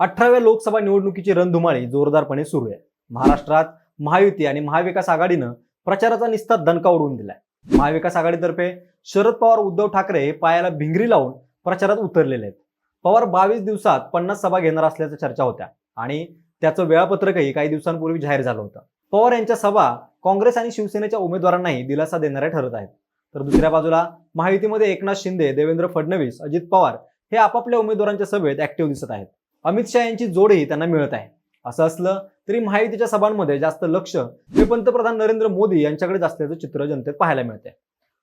अठराव्या लोकसभा निवडणुकीची रणधुमाळी जोरदारपणे सुरू आहे. महाराष्ट्रात महायुती आणि महाविकास आघाडीनं प्रचाराचा निस्ता दणका उडवून दिलाय. महाविकास आघाडीतर्फे शरद पवार उद्धव ठाकरे पायाला भिंगरी लावून प्रचारात उतरलेले आहेत. पवार बावीस दिवसात पन्नास सभा घेणार असल्याच्या चर्चा होत्या आणि त्याचं वेळापत्रकही काही दिवसांपूर्वी जाहीर झालं होतं. पवार यांच्या सभा काँग्रेस आणि शिवसेनेच्या उमेदवारांनाही दिलासा देणाऱ्या ठरत आहेत. तर दुसऱ्या बाजूला महायुतीमध्ये एकनाथ शिंदे देवेंद्र फडणवीस अजित पवार हे आपापल्या उमेदवारांच्या सभेत ऍक्टिव्ह दिसत आहेत. अमित शहा यांची जोडही त्यांना मिळत आहे. असं असलं तरी महायुतीच्या सभांमध्ये जास्त लक्ष हे पंतप्रधान नरेंद्र मोदी यांच्याकडे असल्याचं चित्र जनतेत पाहायला मिळते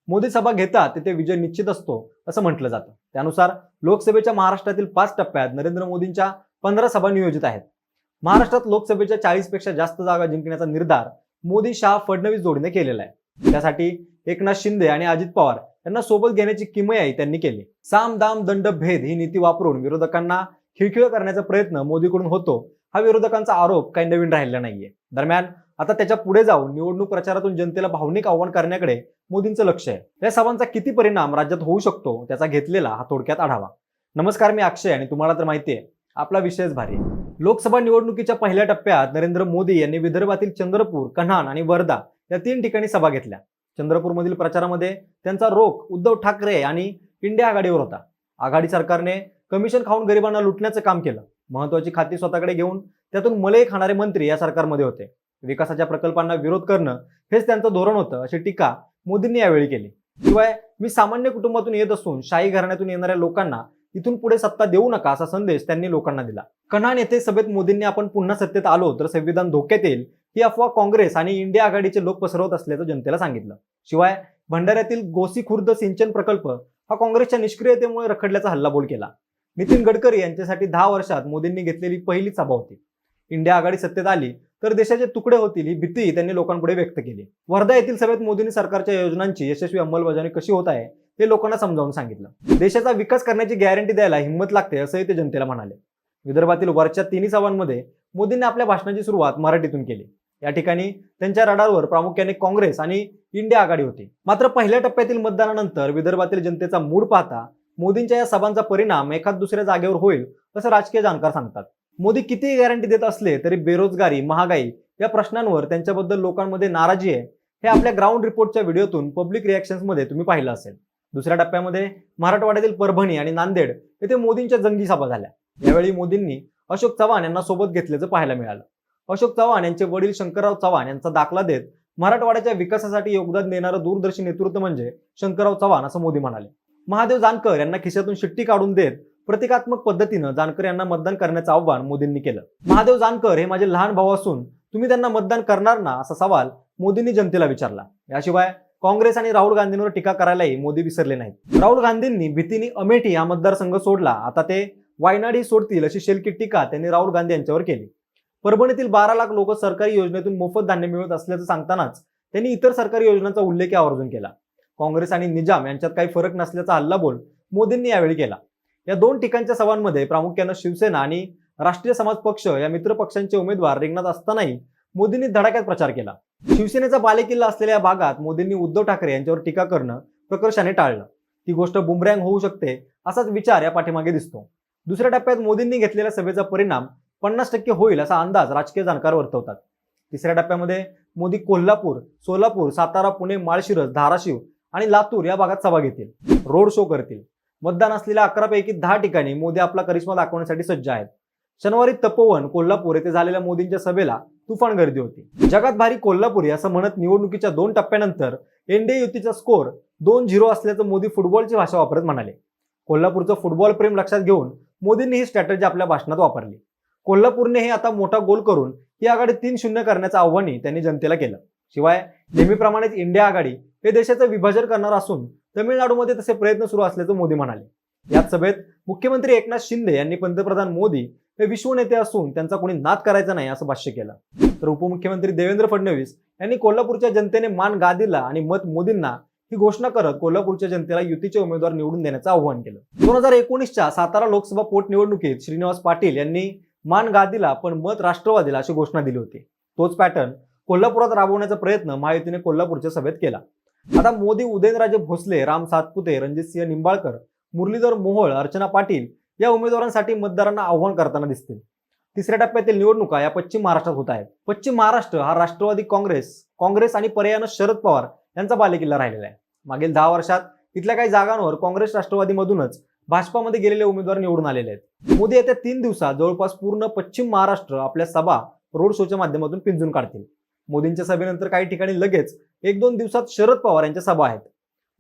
मोदी सभा घेतात तिथे विजय निश्चित असतो असं म्हटलं जातं. त्यानुसार लोकसभेच्या महाराष्ट्रातील पाच टप्प्यात नरेंद्र मोदींच्या पंधरा सभा नियोजित आहेत. महाराष्ट्रात लोकसभेच्या चाळीसपेक्षा जास्त जागा जिंकण्याचा निर्धार मोदी शहा फडणवीस जोडीने केलेला आहे. त्यासाठी एकनाथ शिंदे आणि अजित पवार यांना सोबत घेण्याची किमयाही त्यांनी केली. साम दाम दंड भेद ही नीती वापरून विरोधकांना खिळखिळ करण्याचा प्रयत्न मोदीकडून होतो हा विरोधकांचा आरोप काही नवीन राहिला नाहीये. दरम्यान आता त्याच्या पुढे जाऊन निवडणूक प्रचारातून जनतेला भावनिक आव्हान करण्याकडे मोदींचं लक्ष आहे. या सभांचा किती परिणाम राज्यात होऊ शकतो त्याचा घेतलेला हा थोडक्यात आढावा. नमस्कार मी अक्षय आणि तुम्हाला तर माहिती आहे आपला विषयच भारी लोकसभा निवडणुकीच्या पहिल्या टप्प्यात नरेंद्र मोदी यांनी विदर्भातील चंद्रपूर कन्हान आणि वर्धा या तीन ठिकाणी सभा घेतल्या. चंद्रपूरमधील प्रचारामध्ये त्यांचा रोख उद्धव ठाकरे आणि इंडिया आघाडीवर होता. आघाडी सरकारने कमिशन खाऊन गरिबांना लुटण्याचं काम केलं. महत्वाची खाती स्वतःकडे घेऊन त्यातून मलई खाणारे मंत्री या सरकारमध्ये होते. विकासाच्या प्रकल्पांना विरोध करणं हेच त्यांचं धोरण होतं अशी टीका मोदींनी यावेळी केली. शिवाय मी सामान्य कुटुंबातून येत असून शाही घराण्यातून येणाऱ्या लोकांना इथून पुढे सत्ता देऊ नका असा संदेश त्यांनी लोकांना दिला. कणान येथे सभेत मोदींनी आपण पुन्हा सत्तेत आलो तर संविधान धोक्यात येईल ही अफवा काँग्रेस आणि इंडिया आघाडीचे लोक पसरवत असल्याचं जनतेला सांगितलं. शिवाय भंडाऱ्यातील गोसी खुर्द सिंचन प्रकल्प हा काँग्रेसच्या निष्क्रियतेमुळे रखडल्याचा हल्लाबोल केला. नितीन गडकरी यांच्यासाठी दहा वर्षात मोदींनी घेतलेली पहिली सभा होती. इंडिया आघाडी सत्तेत आली तर देशाचे तुकडे होतील ही भीती त्यांनी लोकांपुढे व्यक्त केली. वर्धा येथील सभेत मोदींनी सरकारच्या योजनांची यशस्वी अंमलबजावणी कशी होत आहे हे लोकांना समजावून सांगितलं. देशाचा विकास करण्याची गॅरंटी द्यायला हिंमत लागते असंही ते जनतेला म्हणाले. विदर्भातील वरच्या तिन्ही सभांमध्ये मोदींनी आपल्या भाषणाची सुरुवात मराठीतून केली. या ठिकाणी त्यांच्या रडारवर प्रामुख्याने काँग्रेस आणि इंडिया आघाडी होती. मात्र पहिल्या टप्प्यातील मतदानानंतर विदर्भातील जनतेचा मूड पाहता मोदींच्या या सभांचा परिणाम एखाद दुसऱ्या जागेवर होईल असं राजकीय जाणकार सांगतात. मोदी कितीही गॅरंटी देत असले तरी बेरोजगारी महागाई या प्रश्नांवर त्यांच्याबद्दल लोकांमध्ये नाराजी आहे हे आपल्या ग्राउंड रिपोर्टच्या व्हिडिओतून पब्लिक रिॲक्शन्समध्ये तुम्ही पाहिलं असेल. दुसऱ्या टप्प्यामध्ये मराठवाड्यातील परभणी आणि नांदेड येथे मोदींच्या जंगी सभा झाल्या. यावेळी मोदींनी अशोक चव्हाण यांना सोबत घेतल्याचं पाहायला मिळालं. अशोक चव्हाण यांचे वडील शंकरराव चव्हाण यांचा दाखला देत मराठवाड्याच्या विकासासाठी योगदान देणारं दूरदर्शी नेतृत्व म्हणजे शंकरराव चव्हाण असं मोदी म्हणाले. महादेव जानकर यांना खिशातून शिट्टी काढून देत प्रतिकात्मक पद्धतीनं जानकर यांना मतदान करण्याचं आव्हान मोदींनी केलं. महादेव जानकर हे माझे लहान भाऊ असून तुम्ही त्यांना मतदान करणार ना असा सवाल मोदींनी जनतेला विचारला. याशिवाय काँग्रेस आणि राहुल गांधींवर टीका करायलाही मोदी विसरले नाहीत. राहुल गांधींनी भीतीने अमेठी हा मतदारसंघ सोडला. आता ते वायनाडी सोडतील अशी शेलकी टीका त्यांनी राहुल गांधी यांच्यावर केली. परभणीतील बारा लाख लोक सरकारी योजनेतून मोफत धान्य मिळत असल्याचं सांगतानाच त्यांनी इतर सरकारी योजनांचा उल्लेख आवर्जून केला. काँग्रेस आणि निजाम यांच्यात काही फरक नसल्याचा हल्लाबोल मोदींनी यावेळी केला. या दोन ठिकाणच्या सभांमध्ये प्रामुख्यानं शिवसेना आणि राष्ट्रीय समाज पक्ष या मित्र पक्षांचे उमेदवार रिंगणात असतानाही मोदींनी धडाक्यात प्रचार केला. शिवसेनेचा बालेकिल्ला असलेल्या भागात मोदींनी उद्धव ठाकरे यांच्यावर टीका करणं प्रकर्षाने टाळलं. ती गोष्ट बुमरँग होऊ शकते असाच विचार या पाठीमागे दिसतो. दुसऱ्या टप्प्यात मोदींनी घेतलेल्या सभेचा परिणाम पन्नास टक्के होईल असा अंदाज राजकीय जाणकार वर्तवतात. तिसऱ्या टप्प्यामध्ये मोदी कोल्हापूर सोलापूर सातारा पुणे माळशिरस धाराशिव आणि लातूर या भागात सभा घेतील रोड शो करतील. मतदान असलेल्या अकरापैकी दहा ठिकाणी मोदी आपला करिश्मा दाखवण्यासाठी सज्ज आहेत. शनिवारी तपोवन कोल्हापूर येथे झालेल्या मोदींच्या सभेला तुफान गर्दी होती. जगात भारी कोल्हापुरी असं म्हणत निवडणुकीच्या दोन टप्प्यानंतर एनडीए युतीचा स्कोर दोन झिरो असल्याचं मोदी फुटबॉलची भाषा वापरत म्हणाले. कोल्हापूरचं फुटबॉल प्रेम लक्षात घेऊन मोदींनी ही स्ट्रॅटर्जी आपल्या भाषणात वापरली. कोल्हापूरने हे आता मोठा गोल करून ही आघाडी तीन शून्य करण्याचं आव्हानही त्यांनी जनतेला केलं. शिवाय नेहमीप्रमाणेच इंडिया आघाडी हे देशाचं विभाजन करणार असून तमिळनाडूमध्ये तसे प्रयत्न सुरू असल्याचं मोदी म्हणाले. याच सभेत मुख्यमंत्री एकनाथ शिंदे यांनी पंतप्रधान मोदी हे विश्वनेते असून त्यांचा कोणी नाद करायचा नाही असं भाष्य केलं. तर उपमुख्यमंत्री देवेंद्र फडणवीस यांनी कोल्हापूरच्या जनतेने मान गादीला आणि मत मोदींना ही घोषणा करत कोल्हापूरच्या जनतेला युतीचे उमेदवार निवडून देण्याचं आवाहन केलं. दोन हजार एकोणीसच्या सातारा लोकसभा पोटनिवडणुकीत श्रीनिवास पाटील यांनी मान गादीला पण मत राष्ट्रवादीला अशी घोषणा दिली होती. तोच पॅटर्न कोल्हापुरात राबवण्याचा प्रयत्न महायुतीने कोल्हापूरच्या सभेत केला. आता मोदी उदयनराजे भोसले राम सातपुते रणजितसिंह निंबाळकर मुरलीधर मोहोळ अर्चना पाटील या उमेदवारांसाठी मतदारांना आव्हान करताना दिसतील. तिसऱ्या टप्प्यातील निवडणुका या पश्चिम महाराष्ट्रात होत आहेत. पश्चिम महाराष्ट्र हा राष्ट्रवादी काँग्रेस काँग्रेस आणि पर्यायानं शरद पवार यांचा बालेकिल्ला राहिलेला आहे. मागील दहा वर्षात तिथल्या काही जागांवर काँग्रेस राष्ट्रवादीमधूनच भाजपामध्ये गेलेले उमेदवार निवडून आलेले आहेत. मोदी येत्या तीन दिवसात जवळपास पूर्ण पश्चिम महाराष्ट्र आपल्या सभा रोड शोच्या माध्यमातून पिंजून काढतील. मोदींच्या सभेनंतर काही ठिकाणी लगेच एक दोन दिवसात शरद पवार यांच्या सभा आहेत.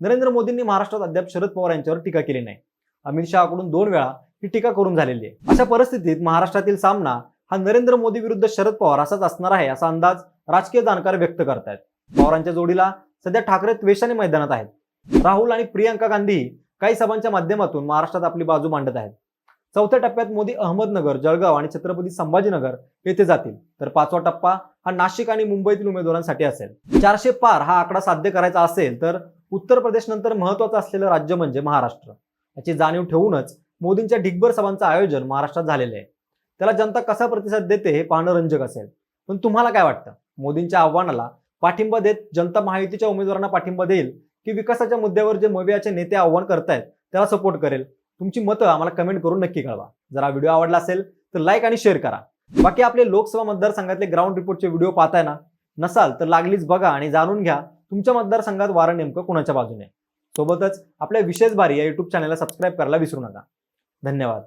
नरेंद्र मोदींनी महाराष्ट्रात अद्याप शरद पवार यांच्यावर टीका केली नाही. अमित शहाकडून दोन वेळा ही टीका करून झालेली आहे. अशा परिस्थितीत महाराष्ट्रातील सामना हा नरेंद्र मोदी विरुद्ध शरद पवार असाच असणार आहे असा अंदाज राजकीय जाणकार व्यक्त करतायत. पवारांच्या जोडीला सध्या ठाकरे त्वेषाने मैदानात आहेत. राहुल आणि प्रियंका गांधी काही सभांच्या माध्यमातून महाराष्ट्रात आपली बाजू मांडत आहेत. चौथ्या टप्प्यात मोदी अहमदनगर जळगाव आणि छत्रपती संभाजीनगर येथे जातील. तर पाचवा टप्पा हा नाशिक आणि मुंबईतील उमेदवारांसाठी असेल. चारशे पार हा आकडा साध्य करायचा असेल तर उत्तर प्रदेश नंतर महत्वाचं असलेलं राज्य म्हणजे महाराष्ट्र. याची जाणीव ठेवूनच मोदींच्या ढिगभर सभांचं आयोजन महाराष्ट्रात झालेलं आहे. त्याला जनता कसा प्रतिसाद देते हे पाहणं रंजक असेल. पण तुम्हाला काय वाटतं? मोदींच्या आव्हानाला पाठिंबा देत जनता महायुतीच्या उमेदवारांना पाठिंबा देईल की विकासाच्या मुद्द्यावर जे मवियाचे नेते आव्हान करतायत त्याला सपोर्ट करेल? तुमची मतं आम्हाला कमेंट करून नक्की कळवा. जर हा व्हिडिओ आवडला असेल तर लाईक आणि शेअर करा. बाकी आपले लोकसभा मतदारसंघातले ग्राउंड रिपोर्टचे व्हिडिओ पाहताय ना नसाल तर लागलीच बघा आणि जाणून घ्या तुमच्या मतदारसंघात वारं नेमकं कुणाच्या बाजूने. सोबतच आपल्या विशेष बारी या युट्यूब चॅनलला सबस्क्राईब करायला विसरू नका. धन्यवाद.